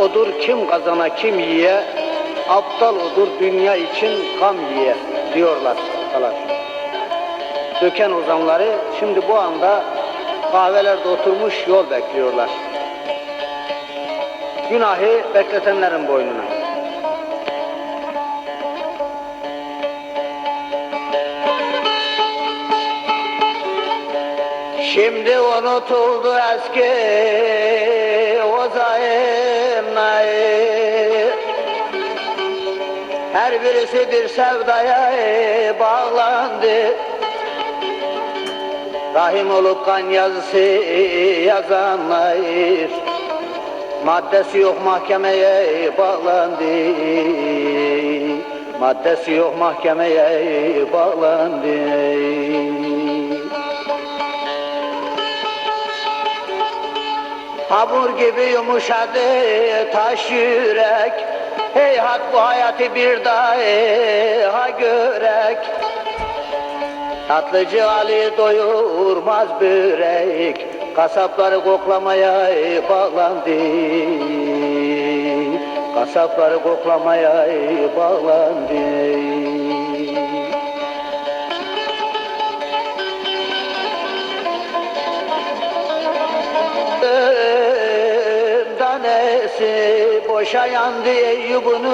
odur kim kazana kim yiye, aptal odur dünya için gam yiye diyorlar falan. Döken ozanları şimdi bu anda kahvelerde oturmuş yol bekliyorlar. Günahı bekletenlerin boynuna. Şimdi unutuldu eski Her birisi bir sevdaya bağlandı. Rahim olup kan yazısı yazanlar. Maddesi yok mahkemeye bağlandı. Maddesi yok mahkemeye bağlandı. Hamur gibi yumuşadı taş yürek Heyhat bu hayatı bir daha görek. Tatlıcı Ali doyurmaz börek. Kasapları koklamaya bağlandı. Kasapları koklamaya bağlandı tanesi boşa yandı Eyyub'un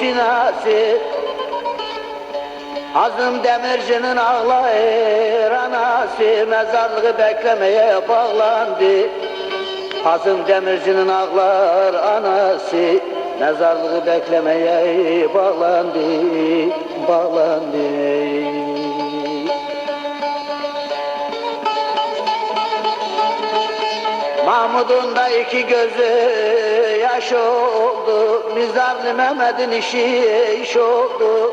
sinası Hazım Demirci'nin ağlayır anası Mezarlığı beklemeye bağlandı. Hazım Demirci'nin ağlar anası Mezarlığı beklemeye bağlandı Bağlandı Mahmud'un da iki gözü yaş oldu. Mizarlı Mehmet'in işi iş oldu.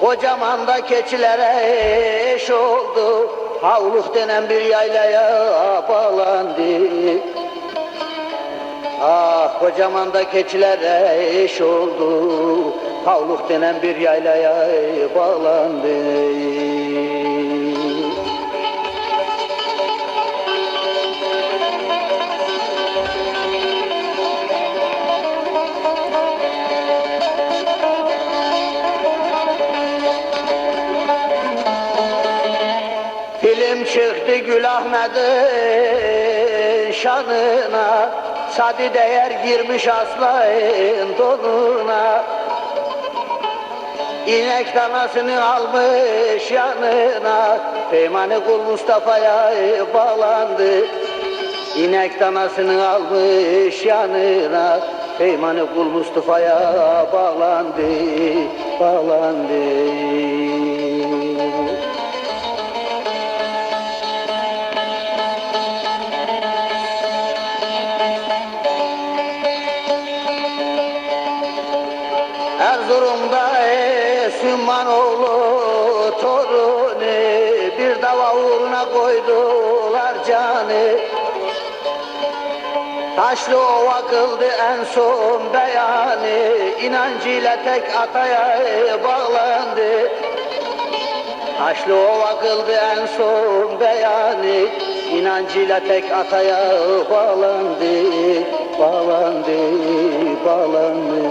Kocaman da keçilere eş oldu. Havluk denen bir yaylaya bağlandı. Ah kocaman da keçilere eş oldu. Havluk denen bir yaylaya bağlandı çıktı Gül Ahmet'in şanına Sadi değer girmiş aslayın donuna. İnek danasını almış yanına Peymani kul Mustafa'ya bağlandı. İnek danasını almış yanına Peymani kul Mustafa'ya bağlandı Bağlandı Erzurum'da Sümmanoğlu torunu Bir dava uğruna koydular canı. Taşlı ova kıldı en son beyanı İnancıyla tek ataya bağlandı. Taşlı ova kıldı en son beyanı İnancıyla tek ataya bağlandı Bağlandı, bağlandı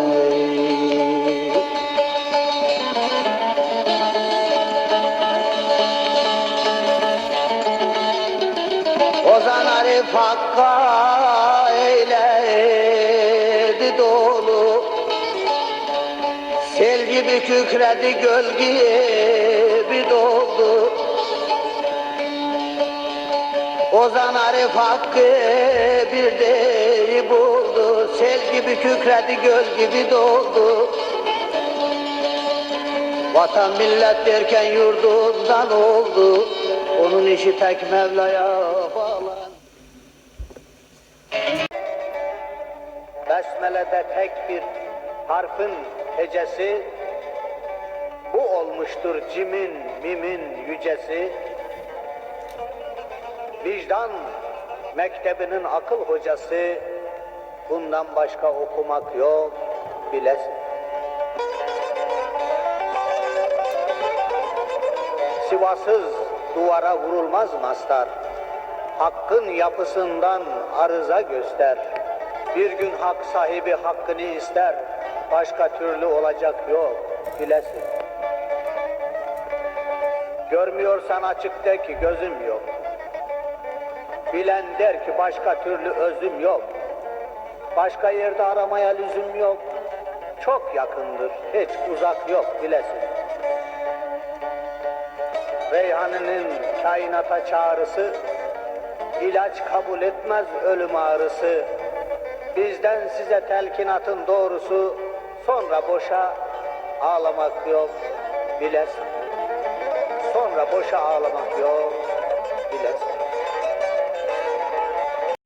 Ozan Arif Hakk'a eyledi dolu. Sel gibi kükredi gölge bir doldu. Ozan Arif Hakkı bir deyi buldu. Sel gibi kükredi göl gibi doldu. Vatan millet derken yurdundan oldu. Onun işi tek Mevla'ya Besmele'de tek bir harfin hecesi Bu olmuştur cimin, mimin yücesi Vicdan mektebinin akıl hocası Bundan başka okumak yok bilesin Sivasız duvara vurulmaz mastar. Hakkın yapısından arıza göster. Bir gün hak sahibi hakkını ister, başka türlü olacak yok, bilesin. Görmüyorsan açık de ki gözüm yok. Bilen der ki başka türlü özüm yok. Başka yerde aramaya lüzum yok. Çok yakındır, hiç uzak yok bilesin. Reyhan'ının kainata çağrısı, ilaç kabul etmez ölüm ağrısı. Bizden size telkinatın doğrusu, sonra boşa ağlamak yok bilesin. Sonra boşa ağlamak yok bilesin.